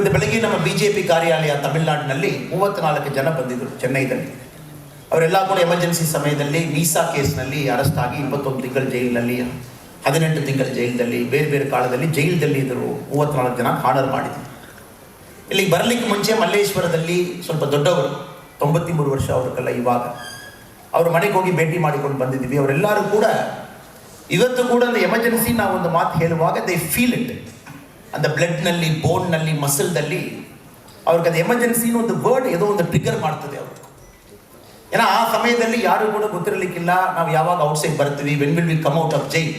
ಇವತ್ತು ಬೆಳಗ್ಗೆ ನಮ್ಮ ಬಿ ಜೆ ಪಿ ಕಾರ್ಯಾಲಯ ತಮಿಳುನಾಡಿನಲ್ಲಿ ಮೂವತ್ನಾಲ್ಕು ಜನ ಬಂದಿದ್ದರು ಚೆನ್ನೈದಲ್ಲಿ. ಅವರೆಲ್ಲ ಕೂಡ ಎಮರ್ಜೆನ್ಸಿ ಸಮಯದಲ್ಲಿ ವೀಸಾ ಕೇಸ್ನಲ್ಲಿ ಅರೆಸ್ಟ್ ಆಗಿ ಇಪ್ಪತ್ತೊಂದು ತಿಂಗಳ ಜೈಲಿನಲ್ಲಿ, ಹದಿನೆಂಟು ತಿಂಗಳ ಜೈಲಿನಲ್ಲಿ, ಬೇರೆ ಬೇರೆ ಕಾಲದಲ್ಲಿ ಜೈಲಿನಲ್ಲಿ ಇದ್ದರು. ಮೂವತ್ತ್ನಾಲ್ಕು ಜನ ಆರ್ಡರ್ ಮಾಡಿದ್ರು. ಇಲ್ಲಿಗೆ ಬರಲಿಕ್ಕೆ ಮುಂಚೆ ಮಲ್ಲೇಶ್ವರದಲ್ಲಿ ಸ್ವಲ್ಪ ದೊಡ್ಡವರು ತೊಂಬತ್ತ್ಮೂರು ವರ್ಷ ಅವ್ರಿಗೆಲ್ಲ ಇವಾಗ. ಅವ್ರ ಮನೆಗೆ ಹೋಗಿ ಭೇಟಿ ಮಾಡಿಕೊಂಡು ಬಂದಿದ್ದೀವಿ. ಅವರೆಲ್ಲರೂ ಕೂಡ ಇವತ್ತು ಕೂಡ ಒಂದು ಎಮರ್ಜೆನ್ಸಿ ನಾವು ಒಂದು ಮಾತು ಹೇಳುವಾಗ ದೇ ಫೀಲ್ ಇಟ್ அந்த ಬ್ಲಡ್ನಲ್ಲಿ ಬೋನ್ನಲ್ಲಿ ಮಸಲ್ದಲ್ಲಿ ಅವ್ರಿಗೆ ಅದು ಎಮರ್ಜೆನ್ಸಿನ ಒಂದು ವರ್ಡ್ ಏನೋ ಒಂದು ಟ್ರಿಗರ್ ಮಾಡ್ತದೆ ಅವರು ಏನೋ ಆ ಸಮಯದಲ್ಲಿ ಯಾರು ಕೂಡ ಗೊತ್ತಿರಲಿಕ್ಕಿಲ್ಲ ನಾವು ಯಾವಾಗ ಔಟ್ಸೈಡ್ ಬರ್ತೀವಿ when will we come out of jail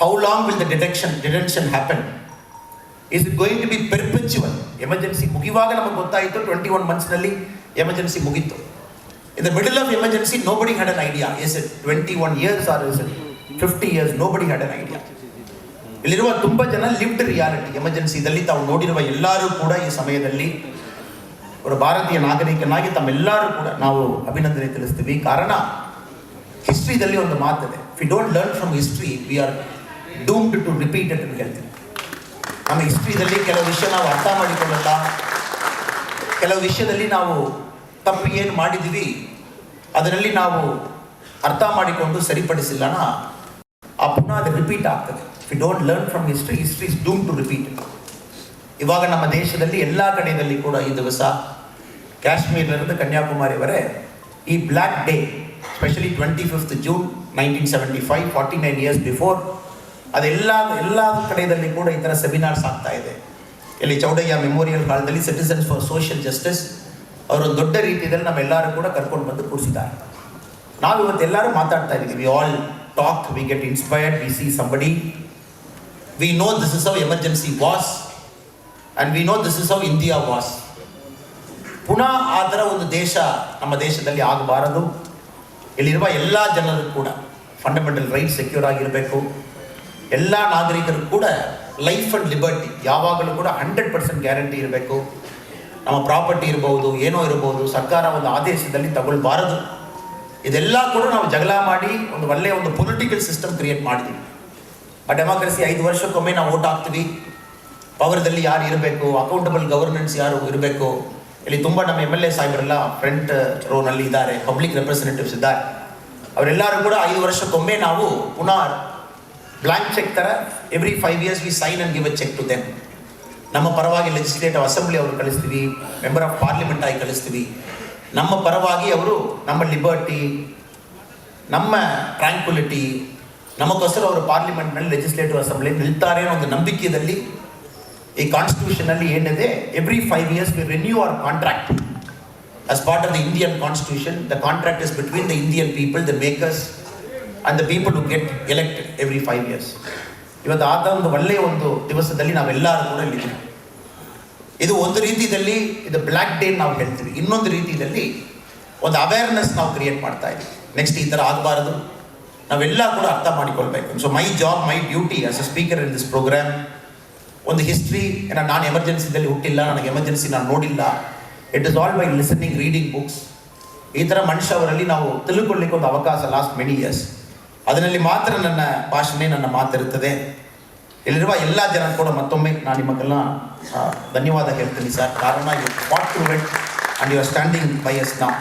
how long will the detection detention happen is it going to be perpetual emergency ಮುಗಿಯುವಾಗ ನಮಗೆ ಗೊತ್ತಾಯಿತು ಟ್ವೆಂಟಿ ಒನ್ ಮಂತ್ಸ್ನಲ್ಲಿ ಎಮರ್ಜೆನ್ಸಿ ಮುಗೀತು in the middle of emergency nobody had an idea is it twenty one years or is it fifty years nobody had an idea ಇಲ್ಲಿರುವ ತುಂಬ ಜನ lift reality ಎಮರ್ಜೆನ್ಸಿದಲ್ಲಿ ತಾವು ನೋಡಿರುವ ಎಲ್ಲರೂ ಕೂಡ ಈ ಸಮಯದಲ್ಲಿ ಅವರ ಭಾರತೀಯ ನಾಗರಿಕನಾಗಿ ತಮ್ಮೆಲ್ಲರೂ ಕೂಡ ನಾವು ಅಭಿನಂದನೆ ತಿಳಿಸ್ತೀವಿ. ಕಾರಣ ಹಿಸ್ಟ್ರಿದಲ್ಲಿ ಒಂದು ಮಾತಿದೆ we don't learn from history we are doomed to repeat ಅಂತ ಹೇಳ್ತೀವಿ. ನಮ್ಮ ಹಿಸ್ಟ್ರಿದಲ್ಲಿ ಕೆಲವು ವಿಷಯ ನಾವು ಅರ್ಥ ಮಾಡಿಕೊಳ್ಳಲ್ಲ. ಕೆಲವು ವಿಷಯದಲ್ಲಿ ನಾವು ತಪ್ಪು ಏನು ಮಾಡಿದ್ದೀವಿ, ಅದರಲ್ಲಿ ನಾವು ಅರ್ಥ ಮಾಡಿಕೊಂಡು ಸರಿಪಡಿಸಿಲ್ಲನ, ಆ ಪುನಃ ಅದು ರಿಪೀಟ್ ಆಗ್ತದೆ. We don't learn from history history is doom to repeat ಇವಾಗ ನಮ್ಮ ದೇಶದಲ್ಲಿ ಎಲ್ಲ ಕಡೆಯಲ್ಲಿ ಕೂಡ ಈ ದಿವಸ ಕಾಶ್ಮೀರದಿಂದ ಕನ್ಯಾಕುಮಾರಿವರೆ ಈ black day specially twenty fifth June nineteen seventy five forty nine years before ಅದೆಲ್ಲ, ಎಲ್ಲ ಕಡೆಯಲ್ಲಿ ಕೂಡ ಈ ಥರ ಸೆಮಿನಾರ್ಸ್ ಆಗ್ತಾ ಇದೆ. ಇಲ್ಲಿ ಚೌಡಯ್ಯ ಮೆಮೋರಿಯಲ್ ಹಾಲ್ದಲ್ಲಿ ಸಿಟಿಸನ್ಸ್ ಫಾರ್ ಸೋಷಿಯಲ್ ಜಸ್ಟಿಸ್ ಅವರು ದೊಡ್ಡ ರೀತಿಯಲ್ಲಿ ನಮ್ಮೆಲ್ಲರೂ ಕೂಡ ಕರ್ಕೊಂಡು ಬಂದು ಕೂರಿಸಿದ್ದಾರೆ. ನಾವು ಇವತ್ತೆಲ್ಲರೂ ಮಾತಾಡ್ತಾ ಇದ್ದೀವಿ. We all talk we get inspired we see somebody we know this is how emergency was. And we know this is how India was. ಪುನಃ ಆ ಥರ ಒಂದು ದೇಶ ನಮ್ಮ ದೇಶದಲ್ಲಿ ಆಗಬಾರದು. ಇಲ್ಲಿರುವ ಎಲ್ಲ ಜನರು ಕೂಡ ಫಂಡಮೆಂಟಲ್ ರೈಟ್ ಸೆಕ್ಯೂರ್ ಆಗಿರಬೇಕು. ಎಲ್ಲ ನಾಗರಿಕರು ಕೂಡ ಲೈಫ್ ಆ್ಯಂಡ್ ಲಿಬರ್ಟಿ ಯಾವಾಗಲೂ ಕೂಡ ಹಂಡ್ರೆಡ್ ಪರ್ಸೆಂಟ್ ಗ್ಯಾರಂಟಿ ಇರಬೇಕು. ನಮ್ಮ ಪ್ರಾಪರ್ಟಿ ಇರ್ಬೋದು, ಏನೋ ಇರ್ಬೋದು, ಸರ್ಕಾರ ಒಂದು ಆದೇಶದಲ್ಲಿ ತಗೊಳ್ಬಾರದು. ಇದೆಲ್ಲ ಕೂಡ ನಾವು ಜಗಳ ಮಾಡಿ ಒಂದು ಒಳ್ಳೆಯ ಒಂದು ಪೊಲಿಟಿಕಲ್ ಸಿಸ್ಟಮ್ ಕ್ರಿಯೇಟ್ ಮಾಡಿದ್ದೀವಿ. ಆ ಡೆಮಾಕ್ರಸಿ ಐದು ವರ್ಷಕ್ಕೊಮ್ಮೆ ನಾವು ಓಟ್ ಹಾಕ್ತೀವಿ. ಪವರ್ದಲ್ಲಿ ಯಾರು ಇರಬೇಕು ಅಕೌಂಟಬಲ್ ಗವರ್ನೆನ್ಸ್ ಯಾರು ಇರಬೇಕು, ಇಲ್ಲಿ ತುಂಬ ನಮ್ಮ ಎಂ ಎಲ್ ಎ ಸಾಹೇಬರೆಲ್ಲ ಫ್ರಂಟ್ ರೋನಲ್ಲಿ ಇದ್ದಾರೆ ಪಬ್ಲಿಕ್ ರೆಪ್ರೆಸೆಂಟೇಟಿವ್ಸ್ ಇದ್ದಾರೆ. ಅವರೆಲ್ಲರೂ ಕೂಡ ಐದು ವರ್ಷಕ್ಕೊಮ್ಮೆ ನಾವು ಪುನಃ ಬ್ಲ್ಯಾಂಕ್ ಚೆಕ್ ಥರ every five years we sign and give a check to them ನಮ್ಮ ಪರವಾಗಿ ಲೆಜಿಸ್ಲೇಟಿವ್ ಅಸೆಂಬ್ಲಿ ಅವರು ಕಳಿಸ್ತೀವಿ ಮೆಂಬರ್ ಆಫ್ ಪಾರ್ಲಿಮೆಂಟ್ ಆಗಿ ಕಳಿಸ್ತೀವಿ. ನಮ್ಮ ಪರವಾಗಿ ಅವರು ನಮ್ಮ ಲಿಬರ್ಟಿ ನಮ್ಮ ಟ್ರ್ಯಾಂಕ್ಯುಲಿಟಿ ನಮಗೋಸ್ಕರ ಅವರು ಪಾರ್ಲಿಮೆಂಟ್ನಲ್ಲಿ ಲೆಜಿಸ್ಲೇಟಿವ್ ಅಸೆಂಬ್ಲಿ ನಿಲ್ತಾರೆ ಅನ್ನೋ ಒಂದು ನಂಬಿಕೆಯಲ್ಲಿ ಈ ಕಾನ್ಸ್ಟಿಟ್ಯೂಷನಲ್ಲಿ ಏನಿದೆ every five years we renew our contract as part of the Indian constitution the contract is between the Indian people the makers and the people who get elected every five years ಇವತ್ತು ಆದ ಒಂದು ಒಳ್ಳೆಯ ಒಂದು ದಿವಸದಲ್ಲಿ ನಾವೆಲ್ಲರೂ ಕೂಡ ಇಲ್ಲಿದ್ದೀವಿ ಇದು ಒಂದು ರೀತಿಯಲ್ಲಿ ಇದು ಬ್ಲ್ಯಾಕ್ ಡೇ ನಾವು ಹೇಳ್ತೀವಿ. ಇನ್ನೊಂದು ರೀತಿಯಲ್ಲಿ ಒಂದು ಅವೇರ್ನೆಸ್ ನಾವು ಕ್ರಿಯೇಟ್ ಮಾಡ್ತಾ ಇದ್ದೀವಿ ನೆಕ್ಸ್ಟ್ ಈ ಥರ ಆಗಬಾರದು. ನಾವೆಲ್ಲ ಕೂಡ ಅರ್ಥ ಮಾಡಿಕೊಳ್ಬೇಕು. So my job my duty as a speaker in this program ಒಂದು ಹಿಸ್ಟ್ರಿ ನಾನು ಎಮರ್ಜೆನ್ಸಿದಲ್ಲಿ ಹುಟ್ಟಿಲ್ಲ, ನನಗೆ ಎಮರ್ಜೆನ್ಸಿ ನಾನು ನೋಡಿಲ್ಲ. It is all by listening reading books ಈ ಥರ ಮನುಷ್ಯ ಅವರಲ್ಲಿ ನಾವು ತಿಳ್ಕೊಳ್ಳಿಕ್ಕೆ ಒಂದು ಅವಕಾಶ ಲಾಸ್ಟ್ ಮೆನಿ ಇಯರ್ಸ್ ಅದರಲ್ಲಿ ಮಾತ್ರ ನನ್ನ ಭಾಷಣೆ, ನನ್ನ ಮಾತಿರುತ್ತದೆ. ಇಲ್ಲಿರುವ ಎಲ್ಲ ಜನ ಕೂಡ ಮತ್ತೊಮ್ಮೆ ನಾನು ನಿಮಗೆಲ್ಲ ಧನ್ಯವಾದ ಹೇಳ್ತೀನಿ ಸರ್ ಕಾರಣ you want to wait and you are standing by us ನಾವು